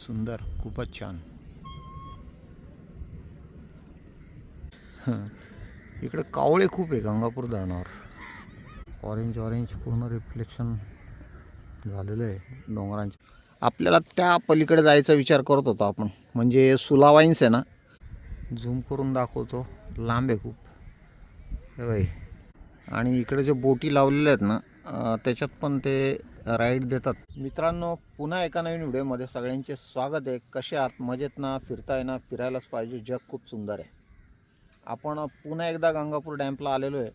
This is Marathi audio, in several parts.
सुंदर खूपच छान. हं. इकडे कावळे खूप आहे गंगापूर धरणावर. ऑरेंज ऑरेंज पूर्ण रिफ्लेक्शन झालेलं आहे डोंगरांचे. आपल्याला त्या पलीकडे जायचा विचार करत होतो आपण. म्हणजे सुला वाईन्स आहे ना? झूम करून दाखवतो. लांब आहे खूप. हे बाई. आणि इकडे जे बोटी लावलेल्या आहेत ना त्याच्यात पण ते राईड देतात. मित्रांनो पुन्हा एका नवीन व्हिडिओमध्ये सगळ्यांचे स्वागत आहे. कसे आहात? मजेत ना? फिरताय ना? फिरायलाच पाहिजे. जग खूप सुंदर आहे. आपण पुन्हा एकदा गंगापूर डॅम्पला आलेलो आहे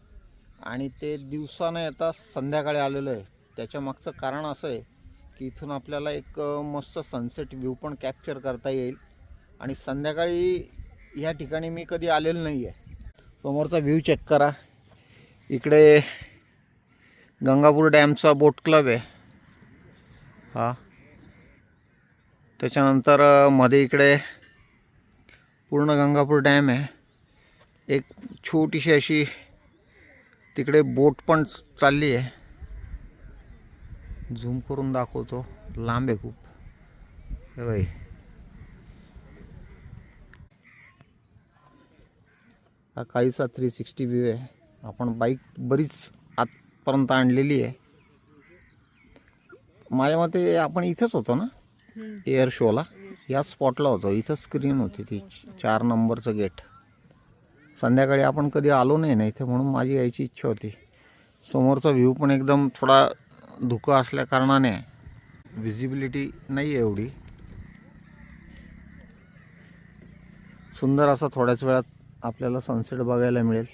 आणि ते दिवसानं येता संध्याकाळी आलेलो आहे. त्याच्या मागचं कारण असं आहे की इथून आपल्याला एक मस्त सनसेट व्ह्यू पण कॅप्चर करता येईल. आणि संध्याकाळी ह्या ठिकाणी मी कधी आलेलो नाही आहे समोरचा व्ह्यू चेक करा. इकडे गंगापूर डॅमचा बोट क्लब आहे. हा. त्याच्यानंतरमध्ये इकडे पूर्ण गंगापूर डॅम आहे. एक छोटीशी अशी तिकडे बोट पण चालली आहे. झूम करून दाखवतो. लांब आहे खूप. हे बाई. हा काहीसा थ्री सिक्स्टी व्ह्यू आहे. आपण बाईक बरीच आतपर्यंत आणलेली आहे. माझ्या मते आपण इथंच होतो ना? एअर शोला याच स्पॉटला होतो. इथं स्क्रीन होती ती चार नंबरचं गेट संध्याकाळी आपण कधी आलो नाही ना इथे म्हणून माझी यायची इच्छा होती. समोरचा व्ह्यू पण एकदम थोडा धुकं असल्या कारणाने विजिबिलिटी नाही आहे एवढी. सुंदर असा थोड्याच वेळात आपल्याला सनसेट बघायला मिळेल.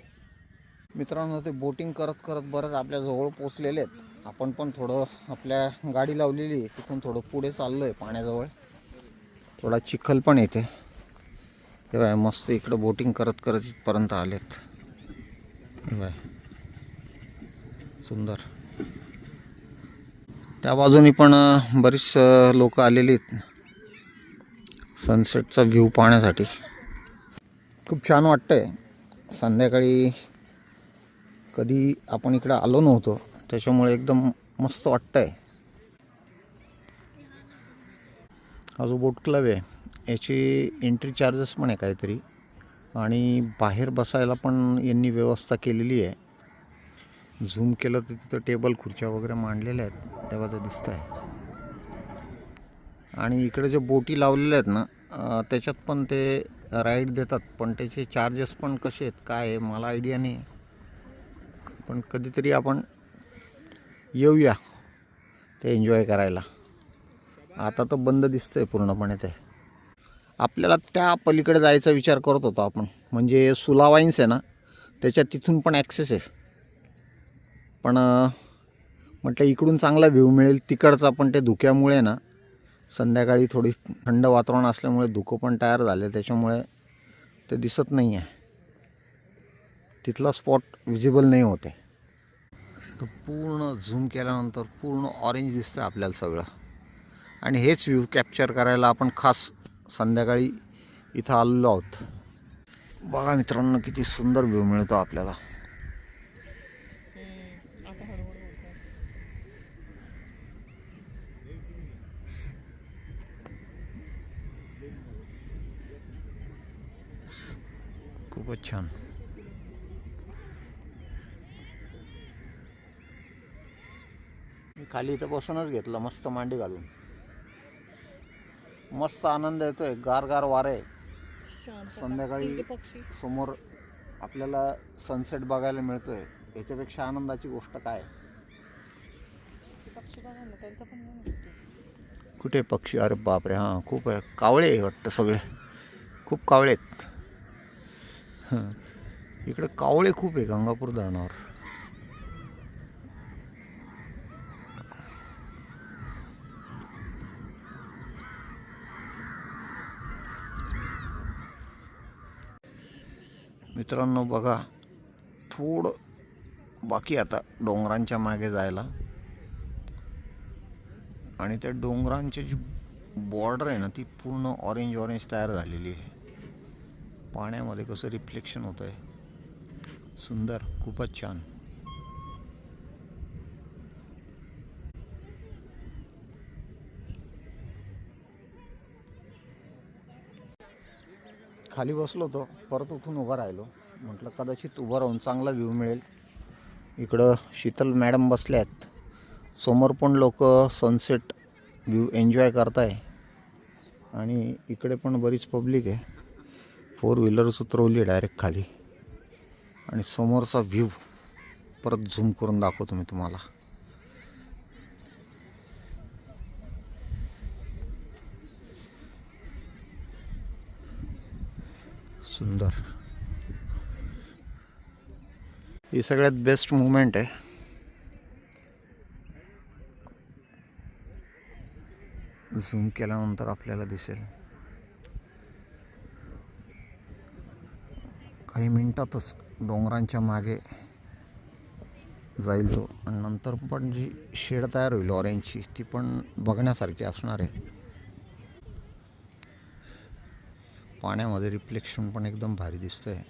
मित्रांनो ते बोटिंग करत करत बरंच आपल्या जवळ पोचलेले आहेत. आपण पण थोडं आपल्या गाडी लावलेली आहे तिथून थोडं पुढे चाललो आहे पाण्याजवळ. थोडा चिखल पण येते. हे बाय मस्त इकडं बोटिंग करत करत इथपर्यंत आलेत. बाय सुंदर. त्या बाजूनी पण बरीच लोक आलेली आहेत. सनसेटचा व्ह्यू पाहण्यासाठी. खूप छान वाटतंय. संध्याकाळी कधी आपण इकडं आलो नव्हतो. त्याच्यामुळे एकदम मस्त वाटतंय. हा जो बोट क्लब आहे याची एंट्री चार्जेस पण आहे काहीतरी. आणि बाहेर बसायला पण यांनी व्यवस्था केलेली आहे. झूम केलं तर तिथं टेबल खुर्च्या वगैरे मांडलेल्या आहेत. तेव्हा ते दिसत आहे आणि इकडे जे बोटी लावलेल्या आहेत ना त्याच्यात पण ते राईड देतात. पण त्याचे चार्जेस पण कसे आहेत काय आहे मला आयडिया नाही पण कधीतरी आपण येऊया ते एन्जॉय करायला. आता तर बंद दिसतंय पूर्णपणे ते. आपल्याला त्या पलीकडे जायचा विचार करत होतो आपण. म्हणजे सुला वाईन्स आहे ना त्याच्या तिथून पण ॲक्सेस आहे. पण म्हटलं इकडून चांगला व्ह्यू मिळेल तिकडचा पण ते धुक्यामुळे ना संध्याकाळी थोडी थंड वातावरण असल्यामुळे धुकं पण तयार झाले त्याच्यामुळे ते दिसत नाही आहे तिथला स्पॉट विजिबल नाही होते. तर पूर्ण झूम केल्यानंतर पूर्ण ऑरेंज दिसतं आपल्याला सगळं. आणि हेच व्ह्यू कॅप्चर करायला आपण खास संध्याकाळी इथं आलेलो आहोत. बघा मित्रांनो किती सुंदर व्ह्यू मिळतो आपल्याला. खूपच छान. खाली इथं बसूनच घेतलं मस्त मांडी घालून. मस्त आनंद येतोय गार गार वारे संध्याकाळी समोर आपल्याला सनसेट बघायला मिळतोय. याच्यापेक्षा आनंदाची गोष्ट काय. कुठे पक्षी? अरे बापरे हां खूप आहे. कावळे वाटतं सगळे. खूप कावळे आहेत. इकडे कावळे खूप आहे गंगापूर धरणावर. मित्रांनो बघा थोडं बाकी आता डोंगरांच्या मागे जायला. आणि त्या डोंगरांची जी बॉर्डर आहे ना ती पूर्ण ऑरेंज ऑरेंज तयार झालेली आहे. पाण्यामध्ये कसं रिफ्लेक्शन होतं आहे सुंदर खूपच छान. खाली बसलो होतो परत उठून उभा राहिलो. म्हटलं कदाचित उभं राहून चांगला व्ह्यू मिळेल. इकडं शीतल मॅडम बसल्या आहेत समोर पण लोक सनसेट व्ह्यू एन्जॉय करताय. आणि इकडे पण बरीच पब्लिक आहे. फोर व्हीलरच उतरवली आहे डायरेक्ट खाली. आणि समोरचा व्ह्यू परत झूम करून दाखवतो मी तुम्हाला. सुंदर. ही सगळ्यात बेस्ट मुवमेंट आहे. झूम केल्यानंतर आपल्याला दिसेल. काही मिनिटातच डोंगरांच्या मागे जाईल तो. आणि नंतर पण जी शेड तयार होईल ऑरेंजची ती पण बघण्यासारखी असणार आहे. पाण्यामध्ये रिफ्लेक्शन पण एकदम भारी दिसतंय.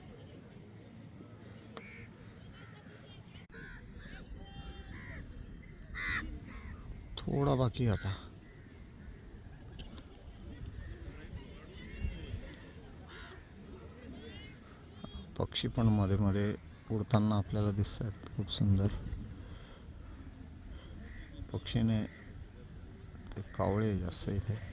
थोडा बाकी आता. पक्षी पण मध्ये मध्ये उडताना आपल्याला दिसत आहेत खूप सुंदर. पक्षीने ते कावळे जास्त इथे.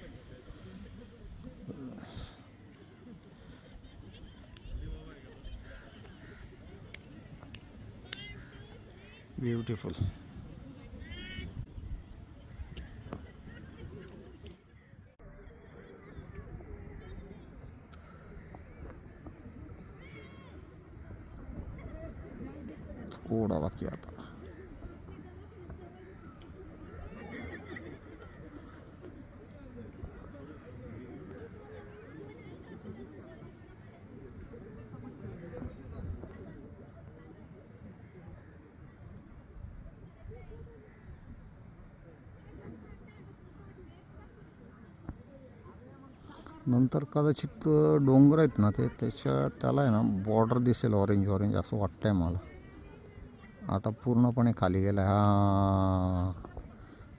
ब्युटिफुल थोडा बाकी नंतर कदाचित डोंगर आहेत ना ते त्याच्या त्याला आहे ना बॉर्डर दिसेल ऑरेंज ऑरेंज असं वाटतं आहे मला. आता पूर्णपणे खाली गेला हा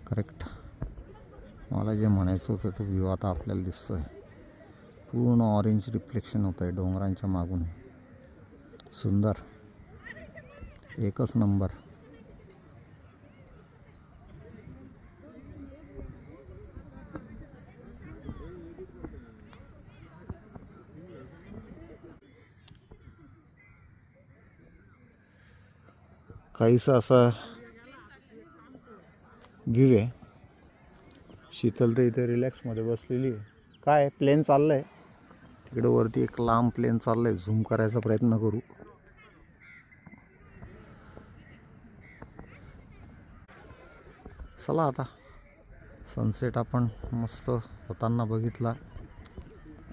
करेक्ट मला जे म्हणायचं होतं तो व्ह्यू आता आपल्याला दिसतो आहे पूर्ण ऑरेंज रिफ्लेक्शन होतं आहे डोंगरांच्या मागून. सुंदर. एकच नंबर काहीसा असा व्ह्यू आहे. शीतल तर इथे रिलॅक्समध्ये बसलेली आहे. काय प्लेन चाललं आहे तिकडं वरती एक लांब प्लेन चाललं आहे झूम करायचा प्रयत्न करू. चला आता. सनसेट आपण मस्त होताना बघितला.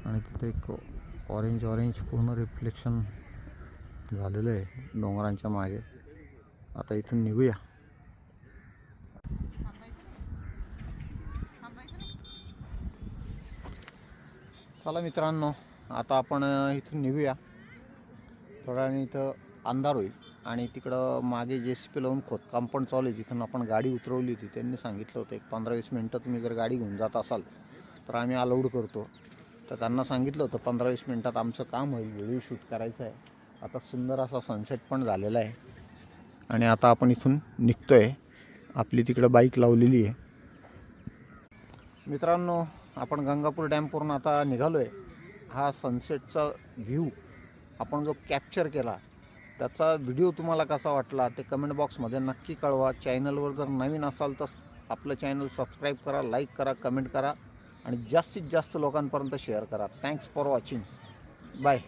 आणि तिथे एक ऑरेंज ऑरेंज पूर्ण रिफ्लेक्शन झालेलं आहे डोंगरांच्या मागे. आता इथून निघूया. चला मित्रांनो आता आपण इथून निघूया. थोड्या वेळाने इथं अंधार होईल. आणि तिकडं मागे जे सी पी लावून खोदकाम पण चालू आहे. जिथून आपण गाडी उतरवली होती. त्यांनी सांगितलं होतं एक पंधरा वीस मिनटं तुम्ही जर गाडी घेऊन जात असाल तर आम्ही अलाउड करतो. तर त्यांना सांगितलं होतं पंधरा वीस मिनटात आमचं काम होईल. व्हिडिओ शूट करायचं आहे. आता सुंदर असा सनसेट पण झालेला आहे. आणि आता आपण इथून निघतो आहे आपली तिकडं बाईक लावलेली आहे. मित्रांनो आपण गंगापूर डॅमवरून आता निघालो आहे हा सनसेटचा व्ह्यू आपण जो कॅप्चर केला त्याचा व्हिडिओ तुम्हाला कसा वाटला ते कमेंट बॉक्समध्ये नक्की कळवा. चॅनलवर जर नवीन असाल तर आपलं चॅनल सबस्क्राईब करा लाईक करा कमेंट करा आणि जास्तीत जास्त लोकांपर्यंत शेअर करा. Thanks for watching bye